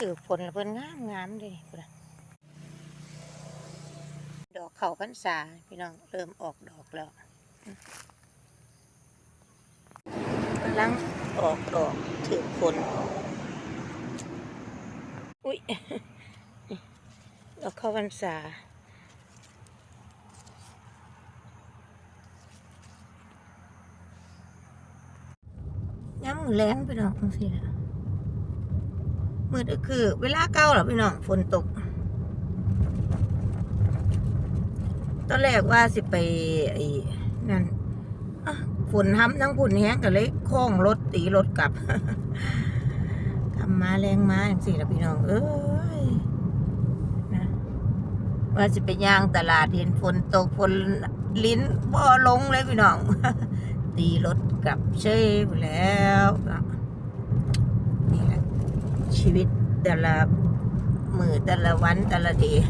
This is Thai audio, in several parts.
ถือฝนแล้วเพิ่นงามงามเลยพุ่นดอกเข่าพรรษาพี่น้องเริ่มออกดอกแล้วกำลังออกดอกถือฝนอุ้ยดอกเข้าพรรษาย้ำแรงพี่น้องจังซี่ล่ะ มืดก็คือ เวลาเก่าหรอพี่น้องฝนตก ตอนแรกว่าสิไปไอ้นั่นฝนห้ำทั้งฝุ่นแห้งก็เลยโค้งรถตีรถกลับทำมาแรงมาจังซี่ละพี่น้อง เอ้ยนะว่าสิไปย่างตลาดเห็นฝนตกฝนลิ้นบ่ลงเลยพี่น้อง ตีรถกลับเชยไปแล้วนะ ชีวิตแต่ละมือแต่ละวันแต่ละเดย์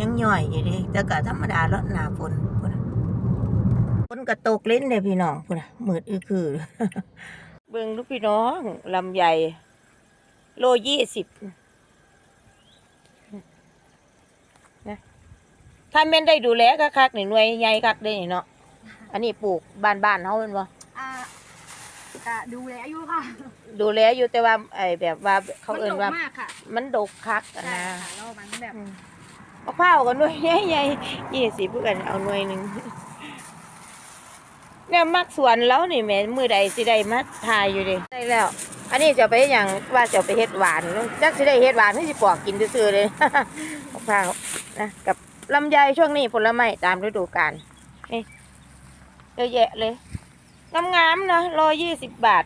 ยังย่อยอยู่ดิแต่ก็ธรรมดาแล้วหนาฝนพุ่นน่ะตกเล่นเลยพี่น้องพุ่นมืดอือคือ เบิ่งลูกพี่น้องลำใหญ่ โลยี่สิบถ้าแม่นได้ดูแลคักหน่วยใหญ่คักได้เนาะอันนี้ปลูกบ้านๆเฮาแม่นบ่ ก็ดูแลอายุค่ะดูแลอยู่แต่ว่าไอ้แบบว่าเขาเอิ้นว่า มัดกมากค่ะมันดกคักอะใช่นะค่ะแล้วมันแบบอืมมะพร้าวก็หน่วยใหญ่ๆยี่สิบเพื่อนเอาหน่วยหนึงเนี่ยมักสวนแล้วนี่แหม่มือใดสิได้มาทายอยู่เดิได้แล้ว อันนี้จะไปเฮ็ดหยังว่าจะเอาไปเฮ็ดหวานจักสิได้เฮ็ดหวานให้สิปอกกินซื่อๆเลย มะพร้าวนะกับลำไยช่วงนี้ผลไม้ตามฤดูกาลนี่เยอะแยะเลย งามๆนะร้อยยี่สิบบาท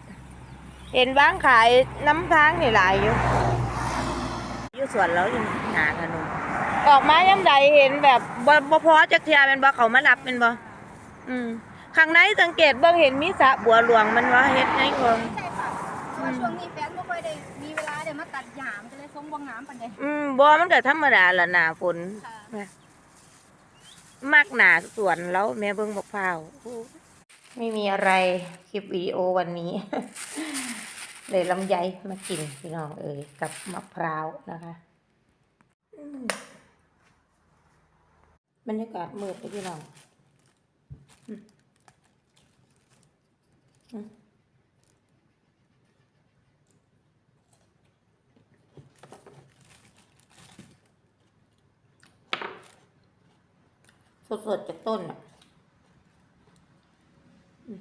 เห็นบ้างขายน้ำทางนี่หลายอยู่อยู่สวนแล้วอยู่หากันนูออกมาย่ำใดเห็นแบบบ่บ่พอจักเทียเป็นบ่เขามารับเป็นบ่อืมข้างในสังเกตเบิ่งเห็นมีสระบัวหลวงมันว่าเฮ็ดในคงใช่ค่ะเพราะว่าช่วงนี้แฟนไม่ค่อยได้มีเวลาเดี๋ยวมาตัดหยามก็เลยส่งบางน้ำปันเดยอืมบ่มันก็ธรรมดาล่ะหน้าฝนค่ะมักหนาสวนแล้วแม่เบิ่งบักพร้าวโอ้ ไม่มีอะไรคลิปวิดีโอวันนี้ เลยลำไยมากินพี่น้องเอ่ยกับมะพร้าวนะคะ บรรยากาศมืดไปพี่น้องสดๆจากต้นอะ อืม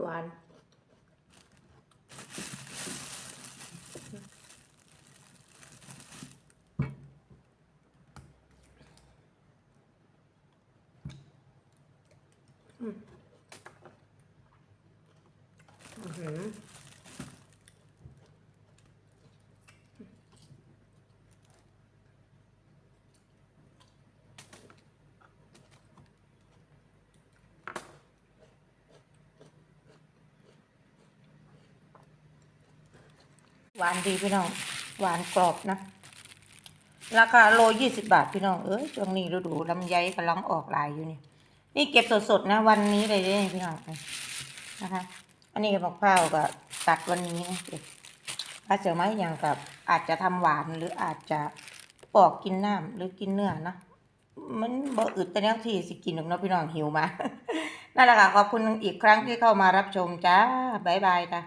หวานอืมอื้อ หวานดีพี่น้อง หวานกรอบนะ ราคาโลยี่สิบบาทพี่น้อง เอ้ยช่วงนี้ฤดูลำไยกำลังออกลายอยู่นี่ นี่เก็บสดๆนะ วันนี้เลยเด้พี่น้องนะคะ อันนี้กับมะพร้าวก็ตัดวันนี้นะเก็บอาจจะไม่อย่างกับอาจจะทำหวานหรืออาจจะปอกกินน้ำหรือกินเนื้อนะมันบ่อึดแต่แนวที่สิกินหรอกเนาะพี่น้องหิวมา นั่นแหละค่ะ ขอบคุณอีกครั้งที่เข้ามารับชมจ้า บ๊ายบายจ้ะ